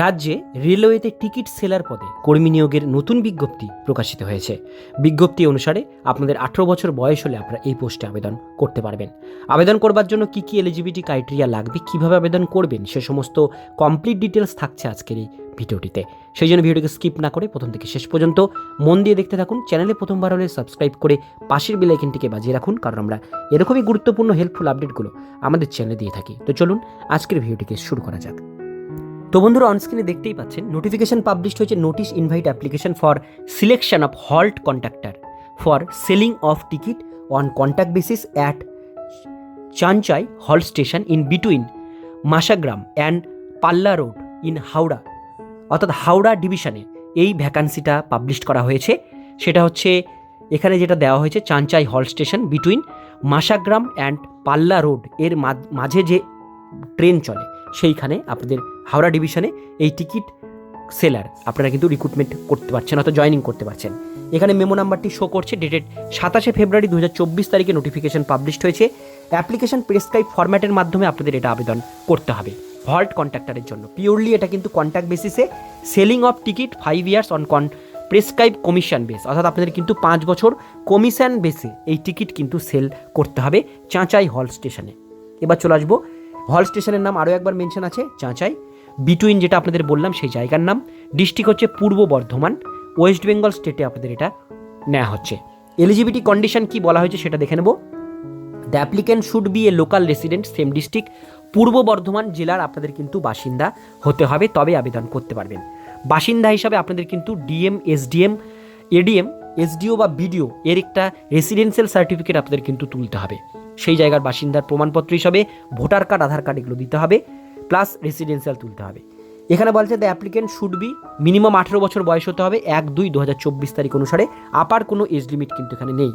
রাজ্যে রেলওয়েতে ticket seller পদে কর্মী নিয়োগের নতুন বিজ্ঞপ্তি প্রকাশিত হয়েছে। বিজ্ঞপ্তি অনুসারে আপনাদের আঠেরো বছর বয়স হলে আপনারা এই পোস্টে আবেদন করতে পারবেন। আবেদন করবার জন্য কী কী এলিজিবিলিটি ক্রাইটেরিয়া লাগবে, কীভাবে আবেদন করবেন, সে সমস্ত কমপ্লিট ডিটেলস থাকছে আজকের এই ভিডিওটিতে। সেই জন্য ভিডিওটিকে স্কিপ না করে প্রথম থেকে শেষ পর্যন্ত মন দিয়ে দেখতে থাকুন। চ্যানেলে প্রথমবার হলে সাবস্ক্রাইব করে পাশের বেলাইকনটিকে বাজিয়ে রাখুন, কারণ আমরা এরকমই গুরুত্বপূর্ণ হেল্পফুল আপডেটগুলো আমাদের চ্যানেলে দিয়ে থাকি। তো চলুন আজকের ভিডিওটিকে শুরু করা যাক। তো বন্ধুরা অনস্ক্রিনে দেখতেই পাচ্ছেন নোটিফিকেশন পাবলিশ হয়েছে notice invite application for selection of halt contractor for selling of ticket on contact basis at Chanchai halt station in between Masagram and Palla road in Howrah অর্থাৎ হাওড়া ডিভিশনে এই ভ্যাকান্সিটা পাবলিশ করা হয়েছে। সেটা হচ্ছে এখানে যেটা দেওয়া হয়েছে চানচাই halt station between Masagram and পাল্লা রোডের মাঝে যে ট্রেন চলে সেইখানে আপনাদের হাওড়া ডিভিশনে এই টিকিট সেলার। আপনারা কিন্তু রিক্রুটমেন্ট করতে পারছেন অথবা জয়েনিং করতে পারছেন। এখানে মেমো নাম্বারটি শো করছে ডেটেড সাতাশে ফেব্রুয়ারি দু হাজার চব্বিশ তারিখে নোটিফিকেশন পাবলিশড হয়েছে। অ্যাপ্লিকেশন প্রেসক্রাইব ফরম্যাটের মাধ্যমে আপনাদের এটা আবেদন করতে হবে। হল্ট কন্ট্রাক্টারের জন্য। পিওরলি এটা কিন্তু কন্ট্যাক্ট বেসিসে selling of ticket five years on con prescribe commission base অর্থাৎ আপনাদের কিন্তু পাঁচ বছর কমিশন বেসে এই টিকিট কিন্তু সেল করতে হবে চাঁচাই হল স্টেশনে এবার চলে আসব হল স্টেশনের নাম আরও একবার মেনশন আছে চাঁচাই বিটুইন যেটা আপনাদের বললাম, সেই জায়গার নাম। ডিস্ট্রিক্ট হচ্ছে পূর্ব বর্ধমান। ওয়েস্ট বেঙ্গল স্টেটে আপনাদের এটা নেওয়া হচ্ছে। এলিজিবিলিটি কন্ডিশন কি বলা হয়েছে সেটা দেখে নেব। The applicant should be a local resident, same district. Purba Bardhaman জেলার আপনাদের কিন্তু বাসিন্দা হতে হবে, তবে আবেদন করতে পারবেন। বাসিন্দা হিসাবে আপনাদের কিন্তু ডিএম, এসডিএম, এডিএম এসডিও বা বিডিও, এর একটা রেসিডেন্সিয়াল সার্টিফিকেট আপনাদের কিন্তু তুলতে হবে। সেই জায়গার বাসিন্দার প্রমাণপত্র হিসাবে ভোটার কার্ড, আধার কার্ড এগুলো দিতে হবে প্লাস রেসিডেন্সিয়াল তুলতে হবে। এখানে বলছে the applicant should be minimum আঠেরো বছর বয়স হতে হবে, এক দুই দু হাজার চব্বিশ তারিখ অনুসারে। আপার কোনো এজ লিমিট কিন্তু এখানে নেই।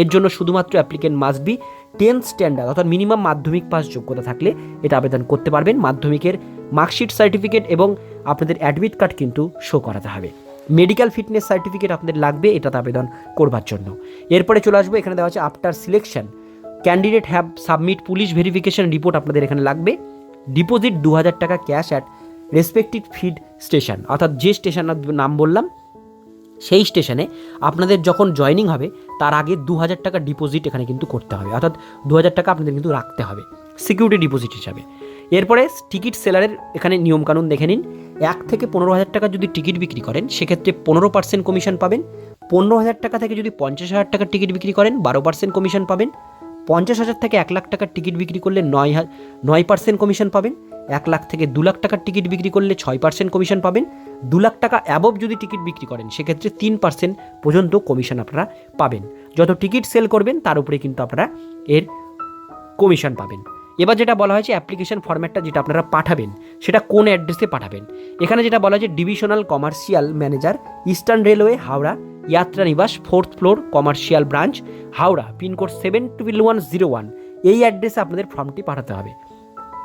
এর জন্য শুধুমাত্র applicant must be tenth standard অর্থাৎ মিনিমাম মাধ্যমিক পাস যোগ্যতা থাকলে এটা আবেদন করতে পারবেন। মাধ্যমিকের মার্কশিট সার্টিফিকেট এবং আপনাদের অ্যাডমিট কার্ড কিন্তু শো করাতে হবে। মেডিকেল ফিটনেস সার্টিফিকেট আপনাদের লাগবে এটাতে আবেদন করবার জন্য। এরপরে চলে আসব, এখানে দেওয়া আছে after selection candidate have submit police verification report আপনাদের এখানে লাগবে। ডিপোজিট দু হাজার টাকা cash at respective feed station অর্থাৎ যে স্টেশনের নাম বললাম, সেই স্টেশনে আপনাদের যখন জয়নিং হবে, তার আগে দু হাজার টাকা ডিপোজিট এখানে কিন্তু করতে হবে, অর্থাৎ দু হাজার টাকা আপনাদের কিন্তু রাখতে হবে সিকিউরিটি ডিপোজিট হিসাবে। এরপরে টিকিট সেলারের এখানে নিয়মকানুন দেখে নিন। এক থেকে পনেরো হাজার টাকা যদি টিকিট বিক্রি করেন, সেক্ষেত্রে পনেরো পার্সেন্ট কমিশন পাবেন। পনেরো হাজার টাকা থেকে যদি পঞ্চাশ হাজার টাকার টিকিট বিক্রি করেন, বারো পার্সেন্ট কমিশন পাবেন। পঞ্চাশ হাজার থেকে এক লাখ টাকার টিকিট বিক্রি করলে নয় নয় পার্সেন্ট কমিশন পাবেন। এক লাখ থেকে দু লাখ টাকার টিকিট বিক্রি করলে ছয় পার্সেন্ট কমিশন পাবেন। দু লাখ টাকা অ্যাবভ যদি টিকিট বিক্রি করেন, সেক্ষেত্রে তিন পার্সেন্ট পর্যন্ত কমিশন আপনারা পাবেন। যত টিকিট সেল করবেন, তার উপরে কিন্তু আপনারা এর কমিশন পাবেন। এবার যেটা বলা হয়েছে অ্যাপ্লিকেশন ফর্ম্যাটটা যেটা আপনারা পাঠাবেন, সেটা কোন অ্যাড্রেসে পাঠাবেন? এখানে যেটা বলা হয়েছে divisional commercial manager eastern railway Howrah Yatri Niwas fourth floor commercial branch Howrah pincode seven double one zero one এই অ্যাড্রেসে আপনাদের ফর্মটি পাঠাতে হবে।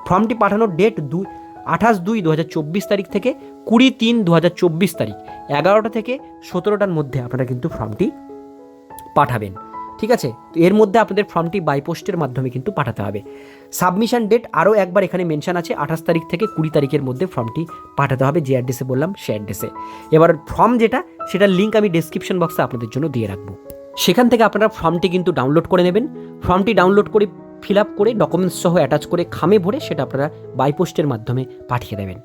ফর্মটি পাঠানোর ডেট দুই আঠাশ দুই দু হাজার চব্বিশ তারিখ থেকে কুড়ি তিন দু হাজার চব্বিশ তারিখ। এগারোটা থেকে সতেরোটার মধ্যে আপনারা কিন্তু ফর্মটি পাঠাবেন। ঠিক আছে? এর মধ্যে আপনাদের ফর্মটি বাইপোস্টের মাধ্যমে কিন্তু পাঠাতে হবে। সাবমিশন ডেট আরও একবার এখানে মেনশন আছে, আঠাশ তারিখ থেকে কুড়ি তারিখের মধ্যে ফর্মটি পাঠাতে হবে, যে অ্যাড্রেসে বললাম, সে অ্যাড্রেসে এবার ফর্ম যেটা, সেটার লিঙ্ক আমি ডেসক্রিপশন বক্সে আপনাদের জন্য দিয়ে রাখব। সেখান থেকে আপনারা ফর্মটি কিন্তু ডাউনলোড করে নেবেন। ফর্মটি ডাউনলোড করে ফিল আপ করে ডকুমেন্টস সহ অ্যাটাচ করে খামে ভরে সেটা আপনারা বাইপোস্টের মাধ্যমে পাঠিয়ে দেবেন।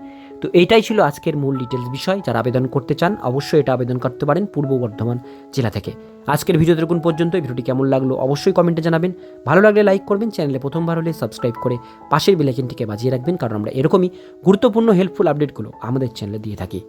তো এইটাই ছিল আজকের মূল ডিটেলস বিষয়। যারা আবেদন করতে চান, অবশ্যই এটা আবেদন করতে পারেন পূর্ব বর্ধমান জেলা থেকে। আজকের ভিডিও দেখুন পর্যন্ত, এই ভিডিওটি কেমন লাগল অবশ্যই কমেন্টে জানাবেন। ভালো লাগলে লাইক করবেন চ্যানেলে প্রথমবার হলে সাবস্ক্রাইব করে পাশের বেলাইকেনটিকে বাজিয়ে রাখবেন, কারণ আমরা এরকমই গুরুত্বপূর্ণ হেল্পফুল আপডেটগুলো আমাদের চ্যানেলে দিয়ে থাকি।